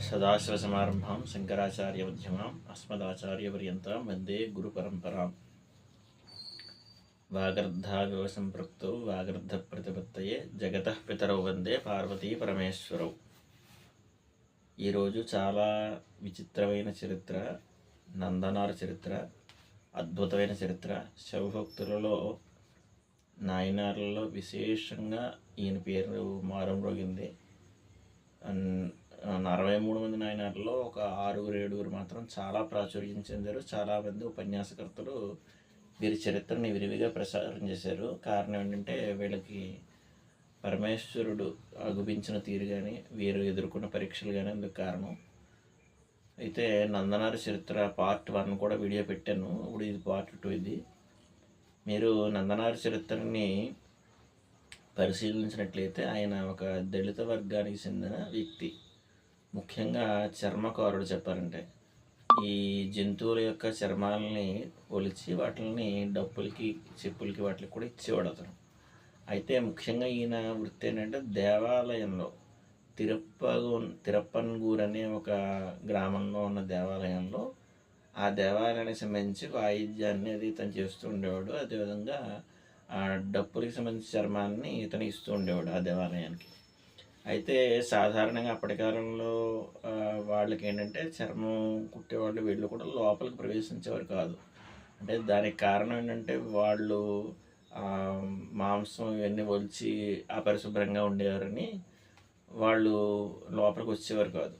సదాశివసమారంభాం శంకరాచార్యమధ్యమాం అస్మదాచార్యపర్యంతం వందే గురుపరంపరాం వాగర్ధావివ సంపృక్తౌ వాగర్ధ ప్రతిపత్తయే జగత పితరౌ వందే పార్వతీ పరమేశ్వరౌ ఈరోజు చాలా విచిత్రమైన చరిత్ర నందనార చరిత్ర అద్భుతమైన చరిత్ర. శివభక్తులలో నాయనార్లలో విశేషంగా ఈయన పేరు మారంరోగింది అన్- అరవై మూడు మంది నాయనార్లలో ఒక ఆరుగురు ఏడుగురు మాత్రం చాలా ప్రాచుర్యం చెందారు. చాలామంది ఉపన్యాసకర్తలు వీరి చరిత్రని విరివిగా ప్రసారం చేశారు. కారణం ఏంటంటే వీళ్ళకి పరమేశ్వరుడు అగుపించిన తీరు కానీ వీరు ఎదుర్కొన్న పరీక్షలు కానీ అందుకు కారణం. అయితే నందనారి చరిత్ర పార్ట్ వన్ కూడా వీడియో పెట్టాను. ఇప్పుడు ఇది పార్ట్ టూ ఇది. మీరు నందనారి చరిత్రని పరిశీలించినట్లయితే ఆయన ఒక దళిత వర్గానికి చెందిన వ్యక్తి. ముఖ్యంగా చర్మకారుడు చెప్పారంటే ఈ జంతువుల యొక్క చర్మాలని ఒలిచి వాటిని డప్పులకి చెప్పులకి వాటికి కూడా ఇచ్చేవాడు అతను అయితే ముఖ్యంగా ఈయన వృత్తి ఏంటంటే దేవాలయంలో తిరుప్పగు తిరప్పన్గూర్ అనే ఒక గ్రామంలో ఉన్న దేవాలయంలో ఆ దేవాలయానికి సంబంధించి వాయిద్యాన్ని అది ఇతను చేస్తూ ఉండేవాడు. అదేవిధంగా ఆ డప్పులకి సంబంధించిన చర్మాన్ని ఇతను ఇస్తూ ఉండేవాడు ఆ దేవాలయానికి. అయితే సాధారణంగా అప్పటి కాలంలో వాళ్ళకి ఏంటంటే చర్మం కుట్టేవాళ్ళు వీళ్ళు కూడా లోపలికి ప్రవేశించేవారు కాదు. అంటే దానికి కారణం ఏంటంటే వాళ్ళు మాంసం ఇవన్నీ ఒలిచి అపరిశుభ్రంగా ఉండేవారని వాళ్ళు లోపలికి వచ్చేవారు కాదు.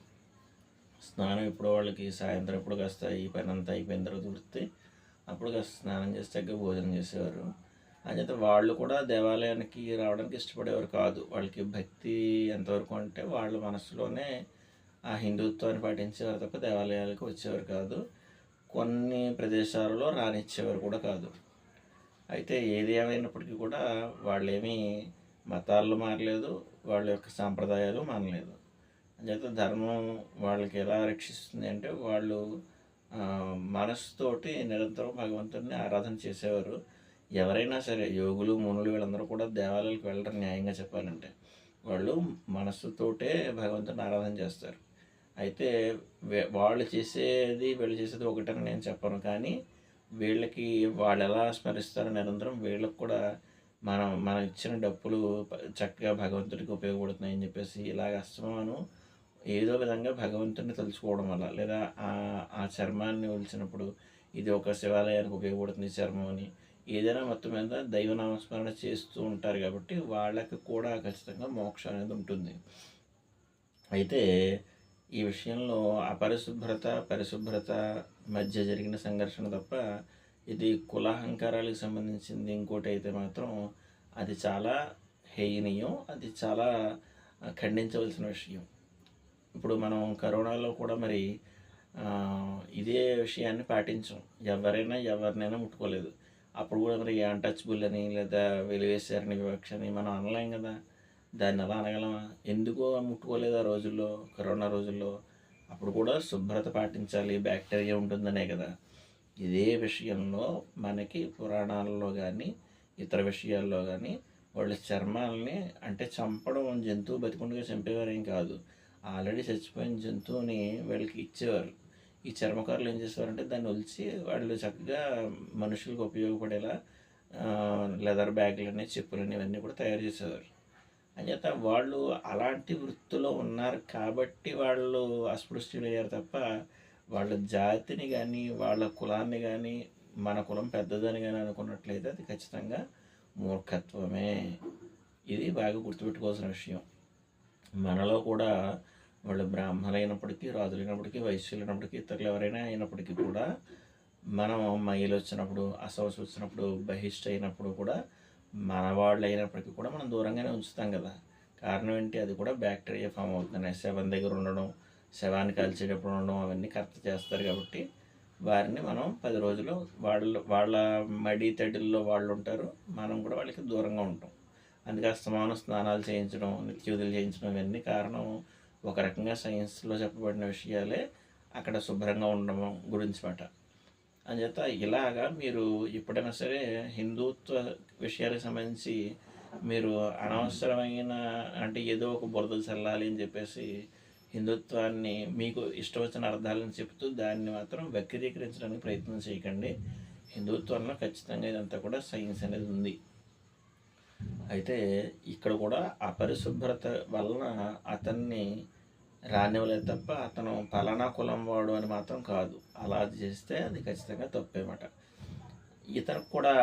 స్నానం ఇప్పుడు వాళ్ళకి సాయంత్రం ఎప్పుడు కాస్త ఈ పని అంతా అయిపోయిన తర్వాత వృత్తి అప్పుడు కాస్త స్నానం చేసి తగ్గ భోజనం చేసేవారు. అంచేత వాళ్ళు కూడా దేవాలయానికి రావడానికి ఇష్టపడేవారు కాదు. వాళ్ళకి భక్తి ఎంతవరకు అంటే వాళ్ళ మనసులోనే ఆ హిందుత్వాన్ని పాటించేవారు తప్ప దేవాలయాలకు వచ్చేవారు కాదు. కొన్ని ప్రదేశాలలో రానిచ్చేవారు కూడా కాదు. అయితే ఏది ఏమైనప్పటికీ కూడా వాళ్ళేమీ మతాలు మారలేదు వాళ్ళ యొక్క సాంప్రదాయాలు మారలేదు అంచేత ధర్మం వాళ్ళకి ఎలా రక్షిస్తుంది అంటే వాళ్ళు మనస్సుతోటి మనసుతోటి నిరంతరం భగవంతుడిని ఆరాధన చేసేవారు. ఎవరైనా సరే యోగులు మునులు వీళ్ళందరూ కూడా దేవాలయాలకు వెళ్ళడం న్యాయంగా చెప్పాలంటే వాళ్ళు మనస్సుతోటే భగవంతుని ఆరాధన చేస్తారు. అయితే వాళ్ళు చేసేది వీళ్ళు చేసేది ఒకటని నేను చెప్పను. కానీ వీళ్ళకి వాళ్ళు ఎలా స్మరిస్తారో నిరంతరం వీళ్ళకి కూడా మనం మనం ఇచ్చిన డప్పులు చక్కగా భగవంతుడికి ఉపయోగపడుతున్నాయని చెప్పేసి ఇలాగ అస్తమాను ఏదో విధంగా భగవంతుడిని తలుచుకోవడం వల్ల లేదా ఆ చర్మాన్ని ఒలిచినప్పుడు ఇది ఒక శివాలయానికి ఉపయోగపడుతుంది చర్మం అని ఏదైనా మొత్తం మీద దైవనామస్మరణ చేస్తూ ఉంటారు కాబట్టి వాళ్ళకి కూడా ఖచ్చితంగా మోక్షం అనేది ఉంటుంది. అయితే ఈ విషయంలో అపరిశుభ్రత పరిశుభ్రత మధ్య జరిగిన సంఘర్షణ తప్ప ఇది కులాహంకారాలకు సంబంధించింది ఇంకోటి అయితే మాత్రం అది చాలా హేయనీయం అది చాలా ఖండించవలసిన విషయం. ఇప్పుడు మనం కరోనాలో కూడా మరి ఇదే విషయాన్ని పాటించాం. ఎవరైనా ఎవరినైనా ముట్టుకోలేదు. అప్పుడు కూడా మరి అన్టచబుల్ అని లేదా వెలివేశారని వివక్ష అని మనం అనలేం కదా. దాన్ని ఎలా అనగలమా ఎందుకో ముట్టుకోలేదు ఆ రోజుల్లో కరోనా రోజుల్లో. అప్పుడు కూడా శుభ్రత పాటించాలి బ్యాక్టీరియా ఉంటుందనే కదా. ఇదే విషయంలో మనకి పురాణాలలో కానీ ఇతర విషయాల్లో కానీ వాళ్ళ చర్మాలని అంటే చంపడం జంతువు బతికుండగా చంపేవారేం కాదు. ఆల్రెడీ చచ్చిపోయిన జంతువుని వీళ్ళకి ఇచ్చేవారు. ఈ చర్మకారులు ఏం చేసేవారంటే దాన్ని ఒలిచి వాళ్ళు చక్కగా మనుషులకు ఉపయోగపడేలా లెదర్ బ్యాగులని చెప్పులని ఇవన్నీ కూడా తయారు చేసేవారు. అంచేత వాళ్ళు అలాంటి వృత్తిలో ఉన్నారు కాబట్టి వాళ్ళు అస్పృశ్యులయ్యారు తప్ప వాళ్ళ జాతిని కానీ వాళ్ళ కులాన్ని కానీ మన కులం పెద్దదని కానీ అనుకున్నట్లయితే అది ఖచ్చితంగా మూర్ఖత్వమే. ఇది బాగా గుర్తుపెట్టుకోవాల్సిన విషయం. మనలో కూడా వాళ్ళు బ్రాహ్మణులైనప్పటికీ రాజులైనప్పటికీ వైశ్యులైనప్పటికీ ఇతరులు ఎవరైనా అయినప్పటికీ కూడా మనం మహిళ వచ్చినప్పుడు అసవస్ వచ్చినప్పుడు బహిష్ట అయినప్పుడు కూడా మన వాళ్ళు అయినప్పటికీ కూడా మనం దూరంగానే ఉంచుతాం కదా. కారణం ఏంటి? అది కూడా బ్యాక్టీరియా ఫామ్ అవుతుంది శవం దగ్గర ఉండడం శవాన్ని కాల్చేటప్పుడు ఉండడం అవన్నీ కరెక్ట్ చేస్తారు కాబట్టి వారిని మనం పది రోజులు వాళ్ళ వాళ్ళ మడి తడిల్లో వాళ్ళు ఉంటారు. మనం కూడా వాళ్ళకి దూరంగా ఉంటాం. అందుకే అస్తమానం స్నానాలు చేయించడం నిత్యవిధులు చేయించడం ఇవన్నీ కారణం ఒక రకంగా సైన్స్లో చెప్పబడిన విషయాలే అక్కడ శుభ్రంగా ఉండడం గురించి మాట. అంచేత ఇలాగా మీరు ఎప్పుడైనా సరే హిందుత్వ విషయాలకు సంబంధించి మీరు అనవసరమైన అంటే ఏదో ఒక బురద చల్లాలి అని చెప్పేసి హిందుత్వాన్ని మీకు ఇష్టం వచ్చిన అర్థాలను చెప్తూ దాన్ని మాత్రం వక్రీకరించడానికి ప్రయత్నం చేయకండి. హిందుత్వంలో ఖచ్చితంగా ఇదంతా కూడా సైన్స్ అనేది ఉంది. అయితే ఇక్కడ కూడా అపరిశుభ్రత వలన అతన్ని రానివ్వలేదు తప్ప అతను పలానా కులం వాడు అని మాత్రం కాదు. అలా చేస్తే అది ఖచ్చితంగా తప్పేమాట ఇతనికి కూడా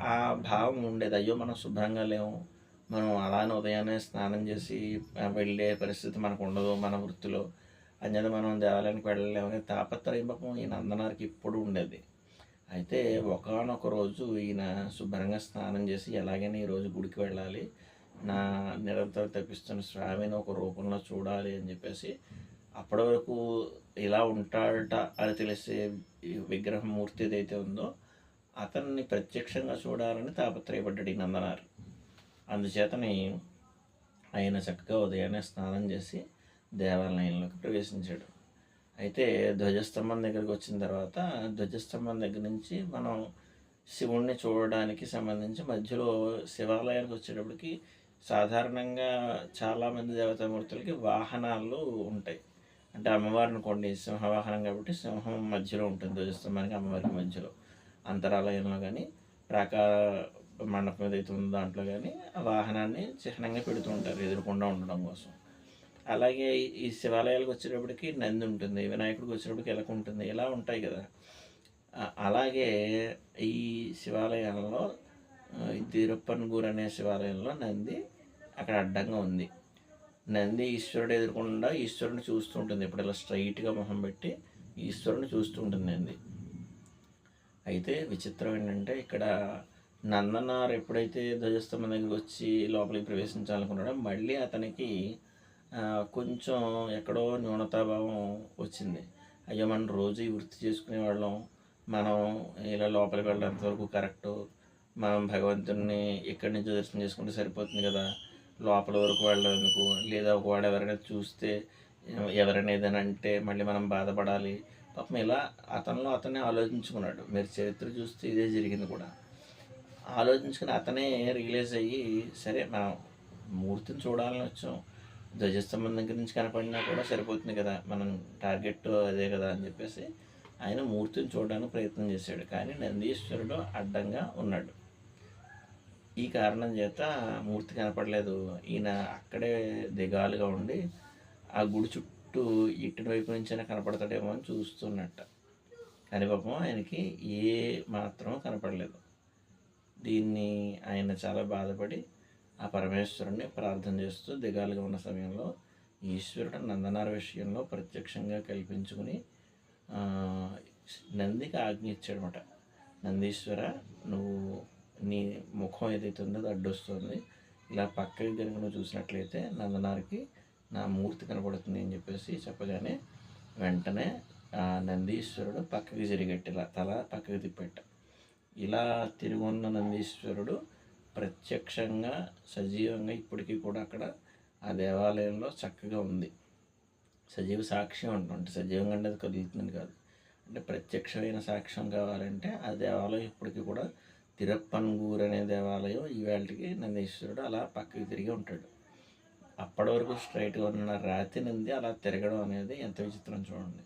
ఆ భావం ఉండేది అయ్యో మనం శుభ్రంగా లేము. మనం అలానే ఉదయాన్నే స్నానం చేసి వెళ్ళే పరిస్థితి మనకు ఉండదు మన వృత్తిలో. అంచేత మనం దేవాలయానికి వెళ్ళలేము. తాపత్రయం పాపం ఈ నందనారికి ఇప్పుడు ఉండేది. అయితే ఒకనొక రోజు ఈయన శుభ్రంగా స్నానం చేసి ఎలాగైనా ఈరోజు గుడికి వెళ్ళాలి. నా నిరంతరం తప్పిస్తున్న స్వామిని ఒక రూపంలో చూడాలి అని చెప్పేసి అప్పటి వరకు ఇలా ఉంటాడట అని తెలిసే విగ్రహం మూర్తి ఏదైతే ఉందో అతన్ని ప్రత్యక్షంగా చూడాలని తాపత్రయపడ్డాడు ఈ నందనారు. అందుచేతని ఆయన చక్కగా ఉదయాన్నే స్నానం చేసి దేవాలయంలోకి ప్రవేశించాడు. అయితే ధ్వజస్తంభం దగ్గరికి వచ్చిన తర్వాత ధ్వజస్తంభం దగ్గర నుంచి మనం శివుణ్ణి చూడడానికి సంబంధించి మధ్యలో శివాలయానికి వచ్చేటప్పటికి సాధారణంగా చాలామంది దేవతామూర్తులకి వాహనాలు ఉంటాయి. అంటే అమ్మవారిని కొండి సింహవాహనం కాబట్టి సింహం మధ్యలో ఉంటుంది ధ్వజస్తంభానికి అమ్మవారికి మధ్యలో. అంతరాలయంలో కానీ ప్రాకార మండపం ఏదైతే ఉందో దాంట్లో కానీ ఆ వాహనాన్ని చిహ్నంగా పెడుతూ ఉంటారు ఎదురకుండా ఉండడం కోసం. అలాగే ఈ- శివాలయాలకు వచ్చేటప్పటికి నంది ఉంటుంది వినాయకుడికి వచ్చేటప్పటికి ఎలక ఉంటుంది ఇలా ఉంటాయి కదా. అలాగే ఈ శివాలయాలలో ఆ, ఈ అనే శివాలయంలో నంది అక్కడ అడ్డంగా ఉంది. నంది ఈశ్వరుడు ఎదుర్కొండా ఈశ్వరుని చూస్తూ ఉంటుంది. ఇప్పుడు ఇలా స్ట్రైట్గా మొహం పెట్టి ఈశ్వరుని చూస్తూ ఉంటుంది నంది. అయితే విచిత్రం ఏంటంటే ఇక్కడ నందనార్ ఎప్పుడైతే ధ్వజస్తంభం దగ్గరికి వచ్చి లోపలికి ప్రవేశించాలనుకున్నాడో మళ్ళీ అతనికి కొంచెం ఎక్కడో న్యూనతాభావం వచ్చింది. అయ్యో మనం రోజు ఈ వృత్తి చేసుకునే వాళ్ళం. మనం ఇలా లోపలికి వెళ్ళేంత వరకు కరెక్టు మనం భగవంతుడిని ఇక్కడి నుంచి దర్శనం చేసుకుంటే సరిపోతుంది కదా. లోపల వరకు వెళ్ళేందుకు. లేదా ఒకవాడు ఎవరైనా చూస్తే ఎవరైనా ఏదైనా అంటే మళ్ళీ మనం బాధపడాలి. పాపం ఇలా అతనిలో అతనే ఆలోచించుకున్నాడు. మీరు చరిత్ర చూస్తే ఇదే జరిగింది కూడా. ఆలోచించుకుని అతనే రియలైజ్ అయ్యి సరే మనం మూర్తిని చూడాలని వచ్చాం. ధ్వజస్తంభం దగ్గర నుంచి కనపడినా కూడా సరిపోతుంది కదా. మనం టార్గెట్ అదే కదా అని చెప్పేసి ఆయన మూర్తిని చూడడానికి ప్రయత్నం చేశాడు. కానీ నందీశ్వరుడు అడ్డంగా ఉన్నాడు. ఈ కారణం చేత మూర్తి కనపడలేదు. ఈయన అక్కడే దిగాలుగా ఉండి ఆ గుడి చుట్టూ ఇటు వైపు నుంచైనా కనపడతాడేమో అని చూస్తున్నట్ట. కానీ పాపం ఆయనకి ఏ మాత్రం కనపడలేదు. దీన్ని ఆయన చాలా బాధపడి ఆ పరమేశ్వరుణ్ణి ప్రార్థన చేస్తూ దిగాలుగా ఉన్న సమయంలో ఈశ్వరుడు నందనార విషయంలో ప్రత్యక్షంగా కల్పించుకుని నందికి ఆజ్ఞ ఇచ్చాడనమాట నందీశ్వర నువ్వు నీ ముఖం ఏదైతే ఉందో అది అడ్డొస్తుంది. ఇలా పక్కకి కనుక నువ్వు చూసినట్లయితే నందనారికి నా మూర్తి కనపడుతుంది అని చెప్పేసి చెప్పగానే వెంటనే ఆ నందీశ్వరుడు పక్కకి జరిగట్టు ఇలా తల పక్కకి తిప్పెట్ట ఇలా తిరిగి ఉన్న నందీశ్వరుడు ప్రత్యక్షంగా సజీవంగా ఇప్పటికీ కూడా అక్కడ ఆ దేవాలయంలో చక్కగా ఉంది. సజీవ సాక్ష్యం అంటుంటే సజీవంగా అంటే అది కదులుతుంది కాదు. అంటే ప్రత్యక్షమైన సాక్ష్యం కావాలంటే ఆ దేవాలయం ఇప్పటికీ కూడా తిరప్పన్గూర్ అనే దేవాలయం ఈవేళకి నందీశ్వరుడు అలా పక్కకి తిరిగి ఉంటాడు. అప్పటి వరకు స్ట్రైట్గా ఉన్న రాతి నంది అలా తిరగడం అనేది ఎంత విచిత్రం చూడండి.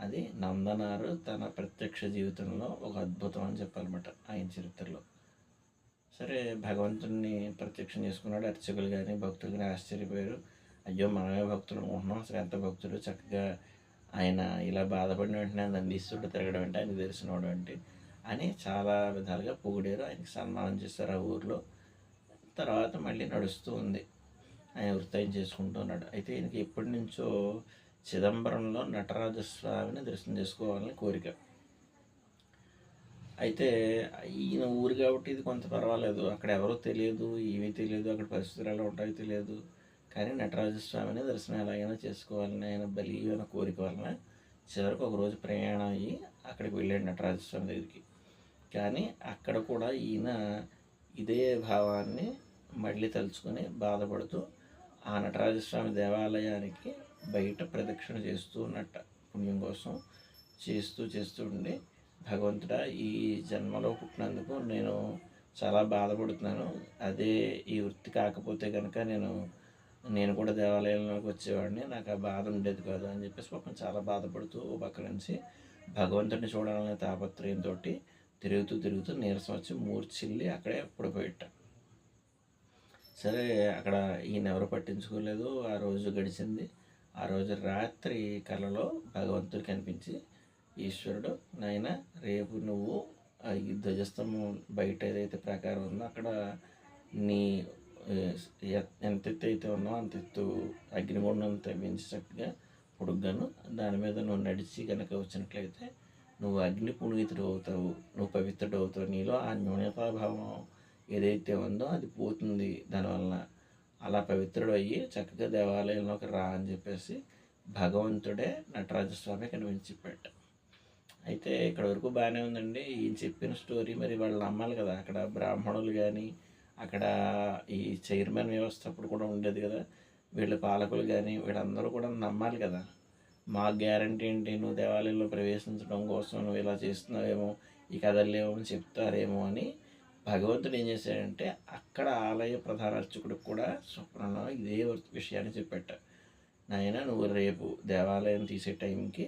అది నందనారు తన ప్రత్యక్ష జీవితంలో ఒక అద్భుతం అని చెప్పాలన్నమాట ఆయన చరిత్రలో. సరే భగవంతుడిని ప్రత్యక్షం చేసుకున్నాడు అర్చకులు కానీ భక్తులు కానీ ఆశ్చర్యపోయారు. అయ్యో మనమే భక్తులు అనుకుంటున్నాం. అసలు ఎంత భక్తుడు చక్కగా ఆయన ఇలా బాధపడిన వెంటనే నందీశ్వరుడు తిరగడం అంటే ఆయన తెలిసినవాడు అంటే అని చాలా విధాలుగా పొగిడారు. ఆయనకి సన్మానం చేశారు ఆ ఊర్లో. తర్వాత మళ్ళీ నడుస్తూ ఉంది. ఆయన వృత్తాయం చేసుకుంటూ ఉన్నాడు. అయితే ఈయనకి ఎప్పటి నుంచో చిదంబరంలో నటరాజస్వామిని దర్శనం చేసుకోవాలని కోరిక. అయితే ఈయన ఊరు కాబట్టి ఇది కొంత పర్వాలేదు. అక్కడ ఎవరో తెలియదు ఏమీ తెలియదు అక్కడ పరిస్థితులు ఎలా ఉంటాయో తెలియదు. కానీ నటరాజ స్వామిని దర్శనం ఎలాగైనా చేసుకోవాలని ఆయన అయిన కోరిక వలన చివరికి ఒక రోజు ప్రయాణం అయ్యి అక్కడికి వెళ్ళాడు నటరాజ స్వామి దగ్గరికి. కానీ అక్కడ కూడా ఈయన ఇదే భావాన్ని మళ్ళీ తలుచుకొని బాధపడుతూ ఆ నటరాజస్వామి దేవాలయానికి బయట ప్రదక్షిణ చేస్తూ ఉన్నట్ట పుణ్యం కోసం చేస్తూ చేస్తూ ఉండి భగవంతుడా ఈ జన్మలో పుట్టినందుకు నేను చాలా బాధపడుతున్నాను. అదే ఈ వృత్తి కాకపోతే కనుక నేను నేను కూడా దేవాలయంలోకి వచ్చేవాడిని. నాకు ఆ బాధ ఉండేది కాదు అని చెప్పేసి పాపం చాలా బాధపడుతూ ఓ పక్క నుంచి భగవంతుడిని చూడాలనే తాపత్రయంతో తిరుగుతూ తిరుగుతూ నీరసం వచ్చి మూర్చిల్లి అక్కడే పడిపోయిట. సరే అక్కడ ఈయన ఎవరు పట్టించుకోలేదు. ఆ రోజు గడిచింది. ఆ రోజు రాత్రి కలలో భగవంతుడు కనిపించి ఈశ్వరుడు. నాయన రేపు నువ్వు ఆ ఈ ధ్వజస్తంభం బయట ఏదైతే ప్రకారం ఉందో అక్కడ నీ ఎంత ఎత్తు అయితే ఉన్నావు అంత ఎత్తు అగ్నిగుండం తవ్వించి చక్కగా పొడుగ్గాను. దాని మీద నువ్వు నడిచి కనుక వచ్చినట్లయితే నువ్వు అగ్ని పునీతుడు అవుతావు. నువ్వు పవిత్రుడు అవుతావు. నీలో ఆ న్యూనతాభావం ఏదైతే ఉందో అది పోతుంది. దానివల్ల అలా పవిత్రుడు అయ్యి చక్కగా దేవాలయంలోకి రా అని చెప్పేసి భగవంతుడే నటరాజస్వామి కనిపించి పెట్టాడు అయితే ఇక్కడ వరకు బాగానే ఉందండి. ఈయన చెప్పిన స్టోరీ మరి వాళ్ళు నమ్మాలి కదా. అక్కడ బ్రాహ్మణులు కానీ అక్కడ ఈ చైర్మన్ వ్యవస్థ అప్పుడు కూడా ఉండేది కదా. వీళ్ళ పాలకులు కానీ వీళ్ళందరూ కూడా నమ్మాలి కదా. మా గ్యారంటీ ఏంటి? నువ్వు దేవాలయంలో ప్రవేశించడం కోసం నువ్వు ఇలా చేస్తున్నావేమో ఈ కథలేమో అని చెప్తారేమో అని భగవంతుడు ఏం చేశాడంటే అక్కడ ఆలయ ప్రధాన అర్చకుడికి కూడా స్వప్నంలో ఇదే విషయాన్ని చెప్పట. నాయన నువ్వు రేపు దేవాలయం తీసే టైంకి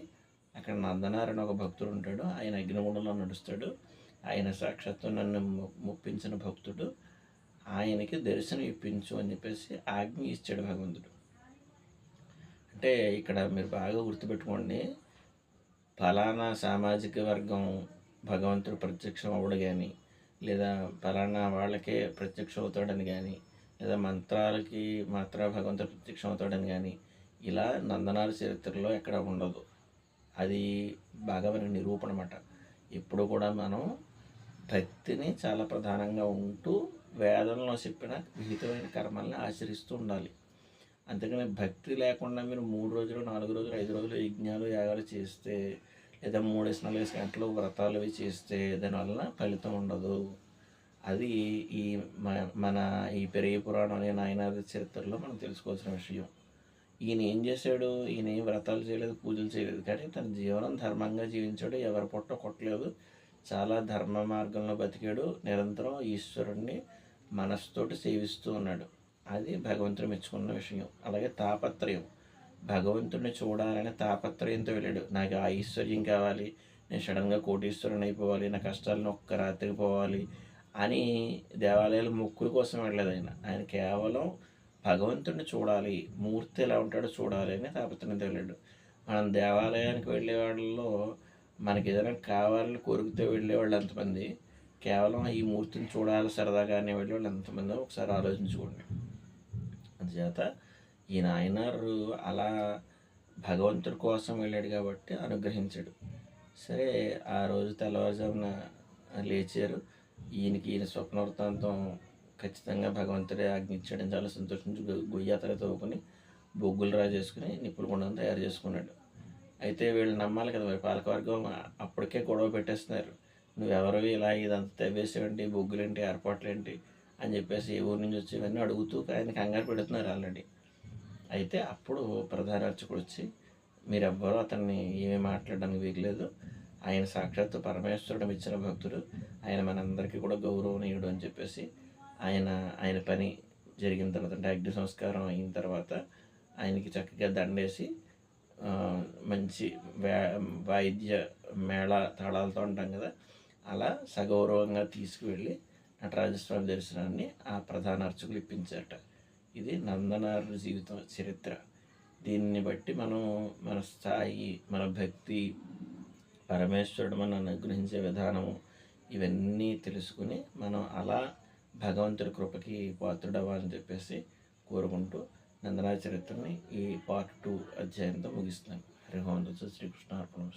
అక్కడ నందనారాయణ ఒక భక్తుడు ఉంటాడు. ఆయన అగ్నిగుండంలో నడుస్తాడు. ఆయన సాక్షాత్తు నన్ను ముప్పించిన మొప్పించిన భక్తుడు. ఆయనకి దర్శనం ఇప్పించు అని చెప్పేసి ఆజ్ఞ ఇచ్చాడు భగవంతుడు. అంటే ఇక్కడ మీరు బాగా గుర్తుపెట్టుకోండి. ఫలానా సామాజిక వర్గం భగవంతుడు ప్రత్యక్షం అవ్వడు కానీ లేదా ఫలానా వాళ్ళకే ప్రత్యక్షం అవుతాడని కానీ లేదా మంత్రాలకి మాత్ర భగవంతుడు ప్రత్యక్షం అవుతాడని కానీ ఇలా నందనాల చరిత్రలో ఎక్కడ ఉండదు. అది బాగా మనకి నిరూపణ అనమాట ఎప్పుడు కూడా మనం భక్తిని చాలా ప్రధానంగా ఉంటూ వేదంలో చెప్పిన విహితమైన కర్మల్ని ఆచరిస్తూ ఉండాలి. అందుకని భక్తి లేకుండా మీరు మూడు రోజులు నాలుగు రోజులు ఐదు రోజులు యజ్ఞాలు యాగాలు చేస్తే లేదా మూడేసి నాలుగేసి గంటలు వ్రతాలు అవి చేస్తే దానివల్ల ఫలితం ఉండదు. అది ఈ మ- మన ఈ పెరిగి పురాణం అనే నాయనాది చరిత్రలో మనం తెలుసుకోవాల్సిన విషయం. ఈయన ఏం చేశాడు? ఈయన ఏం వ్రతాలు చేయలేదు పూజలు చేయలేదు. కానీ తన జీవనం ధర్మంగా జీవించాడు. ఎవరి పొట్ట కొట్టలేదు. చాలా ధర్మ మార్గంలో బతికాడు. నిరంతరం ఈశ్వరుణ్ణి మనస్సుతోటి సేవిస్తూ ఉన్నాడు. అది భగవంతుడు మెచ్చుకున్న విషయం. అలాగే తాపత్రయం. భగవంతుడిని చూడాలనే తాపత్రయంతో వెళ్ళాడు. నాకు ఆ ఐశ్వర్యం కావాలి. నేను సడన్గా కోటీశ్వరుని అయిపోవాలి. నా కష్టాలను ఒక్క రాత్రికి పోవాలి అని దేవాలయాల మొక్కుల కోసం వెళ్ళలేదు ఆయన. ఆయన కేవలం భగవంతుడిని చూడాలి మూర్తి ఎలా ఉంటాడో చూడాలి అని తాపత్రయం వెళ్ళాడు మనం దేవాలయానికి వెళ్ళే వాళ్ళలో మనకి ఏదైనా కావాలని కోరికతో వెళ్ళేవాళ్ళు ఎంతమంది? కేవలం ఈ మూర్తిని చూడాలి సరదాగానే వెళ్ళేవాళ్ళు ఎంతమంది? ఒకసారి ఆలోచించుకోండి. అందుచేత ఈ నాయనారు అలా భగవంతుడి కోసం వెళ్ళాడు కాబట్టి అనుగ్రహించాడు. సరే ఆ రోజు తెల్లవారుజామున లేచారు. ఈయనకి ఈయన స్వప్న వృత్తాంతం ఖచ్చితంగా భగవంతుడే ఆజ్ఞించాడని చాలా సంతోషించి గొ- తవ్వుకొని తవ్వుకుని బొగ్గులు రా చేసుకుని నిప్పుల కొండను తయారు చేసుకున్నాడు. అయితే వీళ్ళు నమ్మాలి కదా మరి. పాలకవర్గం అప్పటికే గొడవ పెట్టేస్తున్నారు. నువ్వెవరు ఇలా ఇదంతా తవ్వేసేవంటి బొగ్గులేంటి ఏర్పాట్లేంటి అని చెప్పేసి ఏ ఊరి నుంచి వచ్చి ఇవన్నీ అడుగుతూ ఆయన కంగారు పెడుతున్నారు ఆల్రెడీ. అయితే అప్పుడు ప్రధాన అర్చకుడు వచ్చి మీరెవ్వరూ అతన్ని ఏమీ మాట్లాడడానికి వీగలేదు ఆయన సాక్షాత్తు పరమేశ్వరుడు ఇచ్చిన భక్తుడు. ఆయన మనందరికీ కూడా గౌరవనీయుడు అని చెప్పేసి ఆయన ఆయన పని జరిగిన తర్వాత అంటే అగ్ని సంస్కారం అయిన తర్వాత ఆయనకి చక్కగా దండేసి మంచి వాయిద్య మేళ తాళాలతో ఉంటాం కదా అలా సగౌరవంగా తీసుకువెళ్ళి నటరాజస్వామి దర్శనాన్ని ఆ ప్రధాన అర్చకులు ఇప్పించారట. ఇది నందనారు జీవితం చరిత్ర. దీన్ని బట్టి మనం మన స్థాయి మన భక్తి పరమేశ్వరుడు మనం అనుగ్రహించే విధానము ఇవన్నీ తెలుసుకుని మనం అలా భగవంతుడి కృపకి పాత్రుడవ్వాలని చెప్పేసి కోరుకుంటూ నందనా చరిత్రని ఈ పార్ట్ టూ అధ్యాయంతో ముగిస్తున్నాను. హరిహోం శ్రీకృష్ణ అర్పణ